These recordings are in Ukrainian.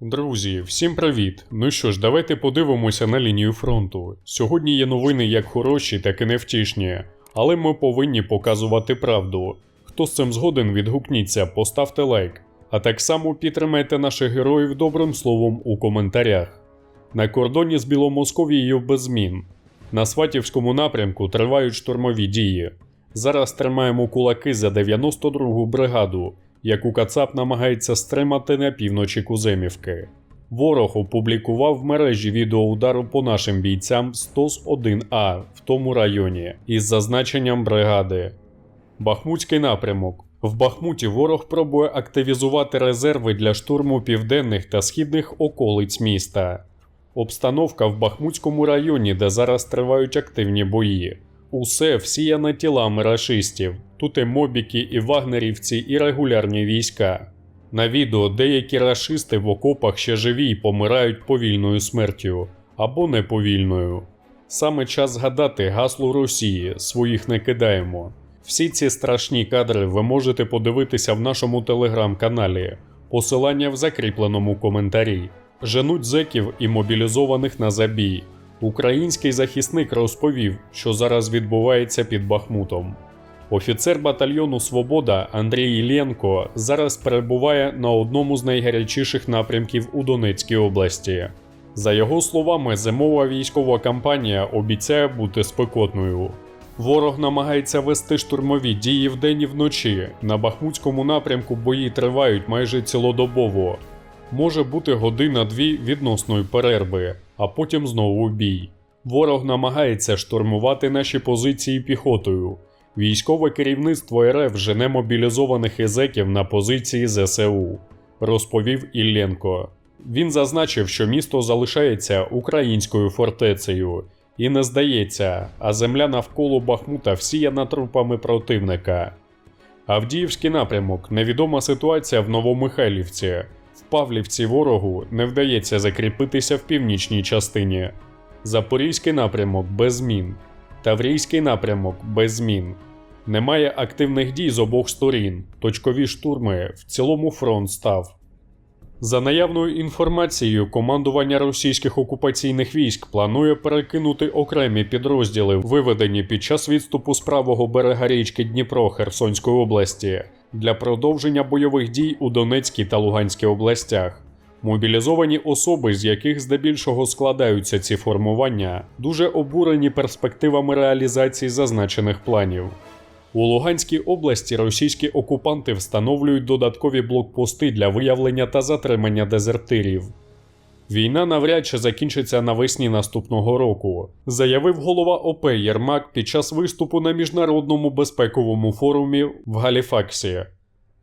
Друзі, всім привіт! Ну що ж, давайте подивимося на лінію фронту. Сьогодні є новини як хороші, так і невтішні, але ми повинні показувати правду. Хто з цим згоден, відгукніться, поставте лайк, а так само підтримайте наших героїв добрим словом у коментарях. На кордоні з Біломосковією без змін. На Сватівському напрямку тривають штурмові дії. Зараз тримаємо кулаки за 92-гу бригаду, яку Кацап намагається стримати на півночі Куземівки. Ворог опублікував в мережі відеоудару по нашим бійцям 101А в тому районі із зазначенням бригади. Бахмутський напрямок. В Бахмуті ворог пробує активізувати резерви для штурму південних та східних околиць міста. Обстановка в Бахмутському районі, де зараз тривають активні бої. Усе всіяне тілами рашистів. Тут і мобіки, і вагнерівці, і регулярні війська. На відео деякі рашисти в окопах ще живі й помирають повільною смертю або неповільною. Саме час згадати гасло Росії своїх не кидаємо. Всі ці страшні кадри ви можете подивитися в нашому телеграм-каналі. Посилання в закріпленому коментарі. Женуть зеків і мобілізованих на забій. Український захисник розповів, що зараз відбувається під Бахмутом. Офіцер батальйону Свобода Андрій Ілєнко зараз перебуває на одному з найгарячіших напрямків у Донецькій області. За його словами, зимова військова кампанія обіцяє бути спекотною. Ворог намагається вести штурмові дії вдень і вночі. На Бахмутському напрямку бої тривають майже цілодобово. Може бути година-дві відносної перерви, а потім знову бій. Ворог намагається штурмувати наші позиції піхотою. Військове керівництво РФ жене мобілізованих ізеків на позиції ЗСУ, розповів Ілленко. Він зазначив, що місто залишається українською фортецею і не здається, а земля навколо Бахмута всіяна трупами противника. Авдіївський напрямок невідома ситуація в Новомихайлівці. В Павлівці ворогу не вдається закріпитися в північній частині. Запорізький напрямок без змін. Таврійський напрямок без змін. Немає активних дій з обох сторін. Точкові штурми в цілому фронт став. За наявною інформацією, командування російських окупаційних військ планує перекинути окремі підрозділи, виведені під час відступу з правого берега річки Дніпро Херсонської області, для продовження бойових дій у Донецькій та Луганській областях. Мобілізовані особи, з яких здебільшого складаються ці формування, дуже обурені перспективами реалізації зазначених планів. У Луганській області російські окупанти встановлюють додаткові блокпости для виявлення та затримання дезертирів. Війна навряд чи закінчиться навесні наступного року, заявив голова ОП Єрмак під час виступу на міжнародному безпековому форумі в Галіфаксі.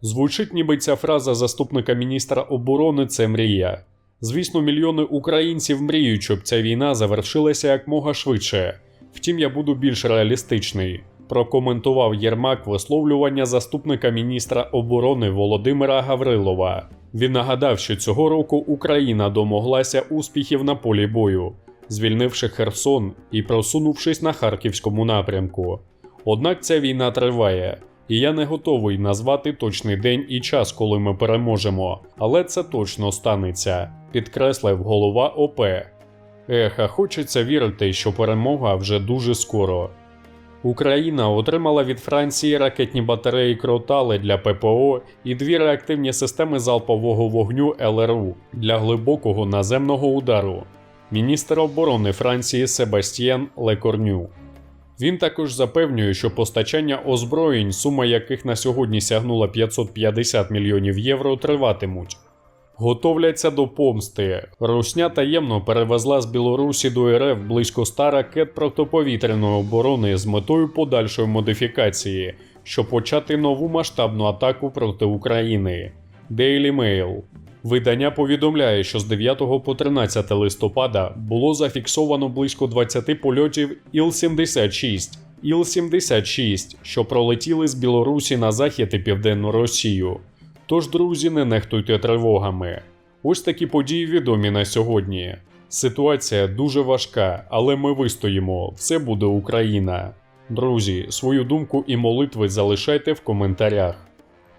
Звучить ніби ця фраза заступника міністра оборони це мрія. Звісно, мільйони українців мріють, щоб ця війна завершилася якмога швидше. Втім, я буду більш реалістичний. Прокоментував Єрмак висловлювання заступника міністра оборони Володимира Гаврилова. Він нагадав, що цього року Україна домоглася успіхів на полі бою, звільнивши Херсон і просунувшись на харківському напрямку. Однак ця війна триває, і я не готовий назвати точний день і час, коли ми переможемо, але це точно станеться, підкреслив голова ОП. Ех, а хочеться вірити, що перемога вже дуже скоро. Україна отримала від Франції ракетні батареї Кротали для ППО і дві реактивні системи залпового вогню ЛРУ для глибокого наземного удару. Міністр оборони Франції Себастьєн Лекорню. Він також запевнює, що постачання озброєнь, сума яких на сьогодні сягнула 550 мільйонів євро, триватимуть. Готовляться до помсти. Русня таємно перевезла з Білорусі до РФ близько 100 ракет протиповітряної оборони з метою подальшої модифікації, щоб почати нову масштабну атаку проти України. Daily Mail. Видання повідомляє, що з 9 по 13 листопада було зафіксовано близько 20 польотів Іл-76, Іл-76, що пролетіли з Білорусі на захід і південну Росію. Тож, друзі, не нехтуйте тривогами. Ось такі події відомі на сьогодні. Ситуація дуже важка, але ми вистоїмо. Все буде Україна. Друзі, свою думку і молитви залишайте в коментарях.